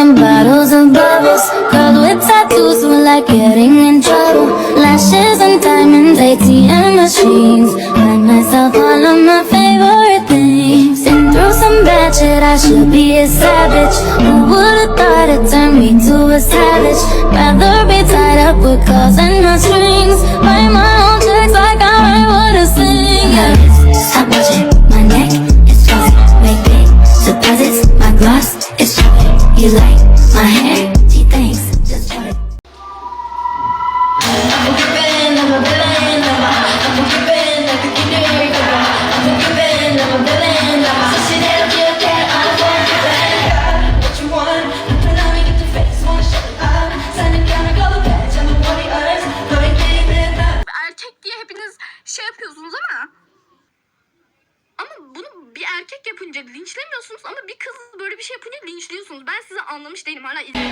and bottles of bubbles. Girls with tattoos who like getting in trouble. Lashes and diamonds, ATM machines. Buy myself all of my favorite things. Been through some bad shit, I should be a savage. Who would've thought it turned me to a savage? Rather be tied up with calls and not strings. My hair? Bir erkek yapınca linçlemiyorsunuz ama bir kız böyle bir şey yapınca linçliyorsunuz. Ben sizi anlamış değilim hala izliyorum.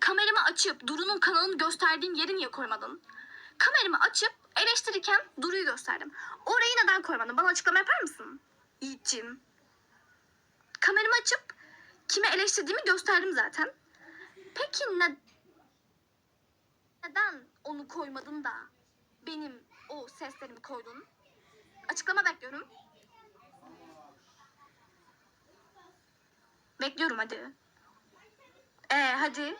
Kameramı açıp Duru'nun kanalını gösterdiğim yeri niye koymadın? Kameramı açıp eleştirirken Duru'yu gösterdim. Orayı neden koymadın? Bana açıklama yapar mısın? Yiğit'ciğim. Kameramı açıp kime eleştirdiğimi gösterdim zaten. Peki ne, neden onu koymadın da benim o seslerimi koydun? Açıklama bekliyorum. Bekliyorum hadi. Ee hadi.